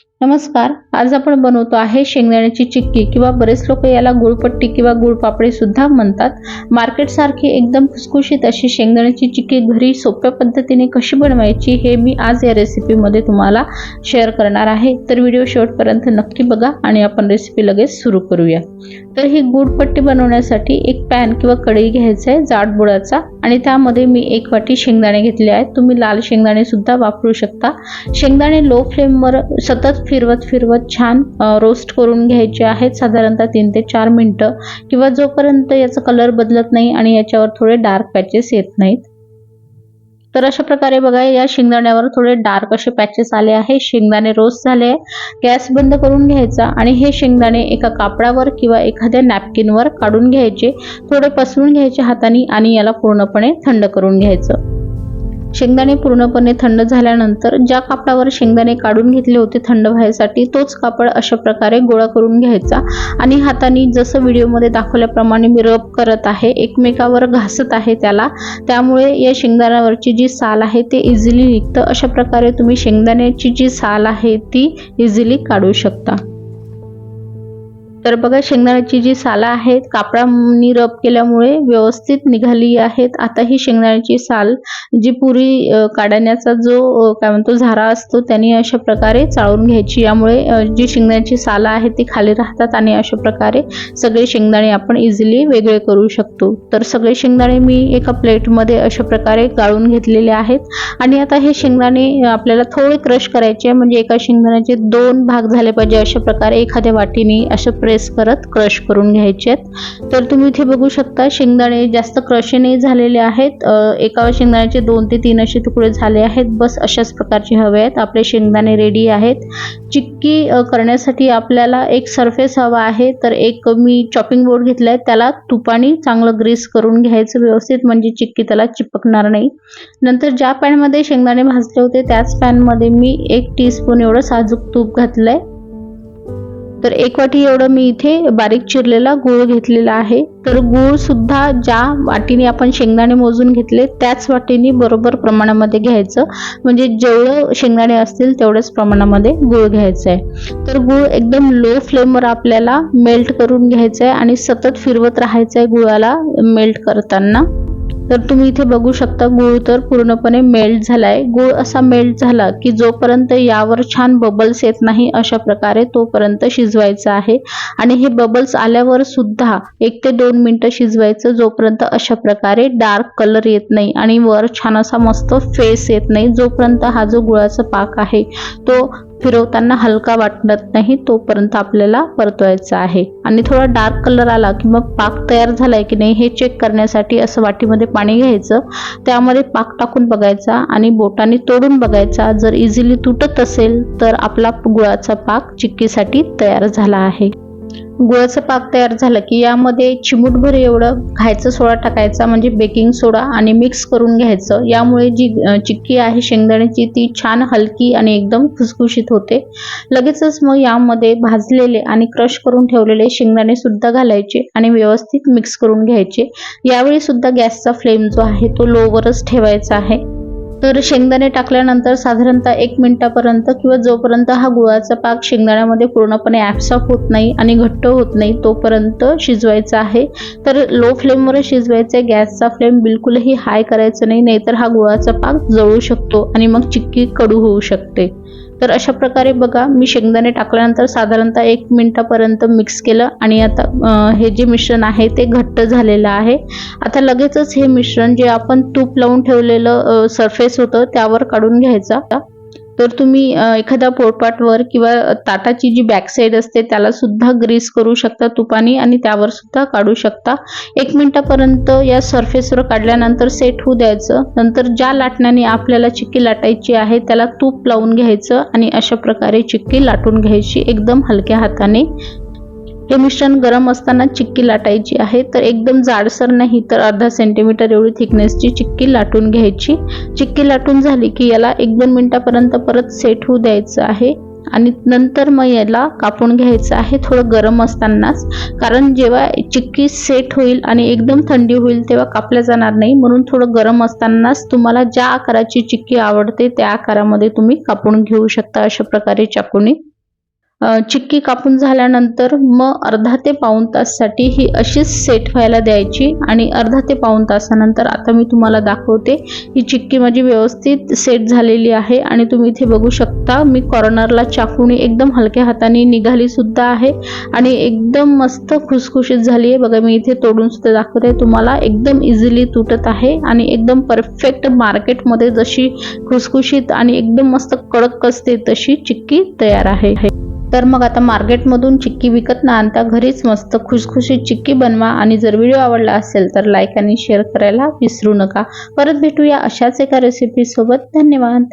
नमस्कार आज आपण बनवतो आहे शेंगदाण्याची चिक्की किंवा बरेच लोक याला गुळपट्टी किंवा गुळपापडी सुद्धा म्हणतात. मार्केटसारखी एकदम खुसखुशीत अशी शेंगदाण्याची चिक्की घरी सोप्या पद्धतीने कशी बनवायची हे मी आज या रेसिपीमध्ये तुम्हाला शेअर करणार आहे. तर व्हिडिओ शेवटपर्यंत नक्की बघा आणि आपण रेसिपी लगेच सुरू करूया. तर ही गुळपट्टी बनवण्यासाठी एक पॅन किंवा कढई घ्यायचा आहे जाड बुडाचा आणि त्यामध्ये मी एक वाटी शेंगदाणे घेतले आहेत. तुम्ही लाल शेंगदाणे सुद्धा वापरू शकता. शेंगदाणे लो फ्लेमवर सतत फिरवत फिरवत छान रोस्ट करून घ्यायचे आहेत. साधारणतः तीन ते चार मिनटं. किंवा जोपर्यंत याचा कलर बदलत नाही आणि याच्यावर थोडे डार्क पॅचेस येत नाहीत. तर अशा प्रकारे बघा या शेंगदाण्यावर थोडे डार्क असे पॅचेस आले आहे. शेंगदाणे रोस्ट झाले गॅस बंद करून घ्यायचा आणि हे शेंगदाणे एका कापडावर किंवा एखाद्या नॅपकिनवर काढून घ्यायचे. थोडे पसरून घ्यायचे हाताने आणि याला पूर्णपणे थंड करून घ्यायचं. शेंगदाणे पूर्णपणे थंड झाल्यानंतर ज्या कापडावर शेंगदाणे काढून घेतले होते थंड व्हायसाठी तोच कापड अशा प्रकारे गोळा करून घ्यायचा आणि हाताने जसं व्हिडिओमध्ये दाखवल्याप्रमाणे मी रब करत आहे एकमेकावर घासत आहे त्याला त्यामुळे या शेंगदाण्यावरची जी साल आहे ते इझिली निघतं. अशा प्रकारे तुम्ही शेंगदाण्याची जी साल आहे ती इझिली काढू शकता. तर बघा शेंगदाण्याची जी सालं आहेत कापडानी रब केल्यामुळे व्यवस्थित निघाली आहेत. आता ही शेंगदाण्याची साल जी पुरी काढण्याचा जो काय म्हणतो झारा असतो त्याने अशा प्रकारे चाळून घ्यायची. यामुळे जी शेंगदाण्याची सालं आहेत ती खाली राहतात आणि अशा प्रकारे सगळे शेंगदाणे आपण इझिली वेगळे करू शकतो. तर सगळे शेंगदाणे मी एका प्लेटमध्ये अशा प्रकारे गाळून घेतलेले आहेत. आणि आता हे शेंगदाणे आपल्याला थोडे क्रश करायचे म्हणजे एका शेंगदाण्याचे दोन भाग झाले पाहिजे अशा प्रकारे एखाद्या वाटीने अशा प्रेस करत क्रश करून घ्यायचे आहेत. तर तुम्ही इथे बघू शकता शेंगदाणे जास्त क्रशे नाही झालेले आहेत. एका शेंगदाण्याचे दोन ते तीन असे तुकडे झाले आहेत. बस अशाच प्रकारचे हवे आहेत. आपले शेंगदाणे रेडी आहेत. चिक्की करण्यासाठी आपल्याला एक सरफेस हवा आहे. तर एक मी चॉपिंग बोर्ड घेतला आहे त्याला तुपाने चांगलं ग्रीस करून घ्यायचं व्यवस्थित. म्हणजे चिक्की त्याला चिपकणार नाही. नंतर ज्या पॅनमध्ये शेंगदाणे भाजले होते त्याच पॅनमध्ये मी एक टीस्पून एवढं साजूक तूप घातलं आहे तर एक वाटी एवढं मी इथे बारीक चिरलेला गूळ घेतलेला आहे. तर गूळ सुद्धा ज्या वाटीने आपण शेंगदाणे मोजून घेतले त्याच वाटीने बरोबर प्रमाणामध्ये घ्यायचं. म्हणजे जेवढं शेंगदाणे असतील तेवढ्याच प्रमाणामध्ये गूळ घ्यायचं आहे तर गूळ एकदम लो फ्लेमवर आपल्याला मेल्ट करून घ्यायचं आहे आणि सतत फिरवत राहायचं आहे गुळाला मेल्ट करताना. तर तुम्ही इथे बघू शकता गूळ तर पूर्णपणे मेल्ट झालाय. गूळ असा मेल्ट झाला की जोपर्यंत यावर छान बबल्स येत नाही अशा प्रकारे तोपर्यंत शिजवायचा आहे. आणि हे बबल्स आल्यावर सुद्धा एक ते दोन मिनटं शिजवायचं जोपर्यंत अशा प्रकारे डार्क कलर येत नाही आणि वर छान असा मस्त फेस येत नाही जोपर्यंत हा जो गुळाचा पाक आहे तो फिरवताना हलका वाटत नाही तोपर्यंत आपल्याला परतवायचा आहे. आणि थोडा डार्क कलर आला की मग पाक तयार झालाय की नाही हे चेक करण्यासाठी असं वाटीमध्ये पाणी घ्यायचं. त्यामध्ये पाक टाकून बघायचा आणि बोटाने तोडून बघायचा. जर इझिली तुटत असेल तर आपला गुळाचा पाक चिक्कीसाठी तयार झाला आहे. गुळाचं पाक तयार झालं की यामध्ये चिमूटभर एवढं खायचं सोडा टाकायचा म्हणजे बेकिंग सोडा आणि मिक्स करून घ्यायचं. यामुळे जी चिक्की आहे शेंगदाण्याची ती छान हलकी आणि एकदम खुसखुशीत होते. लगेचच मग यामध्ये भाजलेले आणि क्रश करून ठेवलेले शेंगदाणे सुद्धा घालायचे आणि व्यवस्थित मिक्स करून घ्यायचे. यावेळी सुद्धा गॅसचा फ्लेम जो आहे तो लोवरच ठेवायचा आहे. तर शेंगदाणे टाकल्यानंतर साधारणतः एक मिनिटापर्यंत किंवा जोपर्यंत हा गुळाचा पाक शेंगदाण्यामध्ये पूर्णपणे ॲप्सॉप होत नाही आणि घट्ट होत नाही तोपर्यंत शिजवायचा आहे. तर लो फ्लेमवर शिजवायचं आहे गॅसचा फ्लेम बिलकुलही हाय करायचं नाही नाहीतर हा गुळाचा पाक जळू शकतो आणि मग चिक्की कडू होऊ शकते. तर अशा प्रकारे बघा मी शेंगदाणे टाकल्यानंतर साधारणतः एक मिनिटापर्यंत मिक्स केलं आणि आता हे जे मिश्रण आहे ते घट्ट झालेलं आहे. आता लगेचच हे मिश्रण जे आपण तूप लावून ठेवलेलं सरफेस होतं त्यावर काढून घ्यायचा. तर तुम्ही एखाद्या पोळपाटवर किंवा ताटाची जी बॅक साईड असते त्याला सुद्धा ग्रीस करू शकता तुपाने आणि त्यावर सुद्धा काढू शकता. एक मिनिटापर्यंत या सरफेसवर काढल्यानंतर सेट होऊ द्यायचं. नंतर ज्या लाटण्याने आपल्याला चिक्की लाटायची आहे त्याला तूप लावून घ्यायचं आणि अशा प्रकारे चिक्की लाटून घ्यायची एकदम हलक्या हाताने. हे मिश्रण गरम असताना चिक्की लाटायची आहे. तर एकदम जाडसर नाही तर अर्धा सेंटीमीटर एवढी थिकनेसची चिक्की लाटून घ्यायची. चिक्की लाटून झाली की याला एक दोन मिनटापर्यंत परत सेट होऊ द्यायचं आहे. आणि नंतर मग याला कापून घ्यायचं आहे थोडं गरम असतानाच. कारण जेव्हा चिक्की सेट होईल आणि एकदम थंडी होईल तेव्हा कापल्या जाणार नाही. म्हणून थोडं गरम असतानाच तुम्हाला ज्या आकाराची चिक्की आवडते त्या आकारामध्ये तुम्ही कापून घेऊ शकता. अशा प्रकारे चाकूने चिक्की कापून झाल्यानंतर मग अर्धा ते पाऊण ताससाठी ही अशीच सेट व्हायला द्यायची आणि अर्धा ते पाऊण तासानंतर आता मी तुम्हाला दाखवते. ही चिक्की माझी व्यवस्थित सेट झालेली आहे आणि तुम्ही इथे बघू शकता मी कॉर्नरला चाकूने एकदम हलक्या हाताने निघाली सुद्धा आहे आणि एकदम मस्त खुसखुशीत झाली आहे. बघा मी इथे तोडून सुद्धा दाखवते. तुम्हाला एकदम इझिली तुटत आहे आणि एकदम परफेक्ट मार्केटमध्ये जशी खुसखुशीत आणि एकदम मस्त कडक असते तशी चिक्की तयार आहे. तर मग आता मार्केटमधून चिक्की विकत न आणता घरीच मस्त खुशखुशीत चिक्की बनवा. आणि जर व्हिडिओ आवडला असेल तर लाईक आणि शेअर करायला विसरू नका. परत भेटूया अशाच एका रेसिपीसोबत धन्यवाद.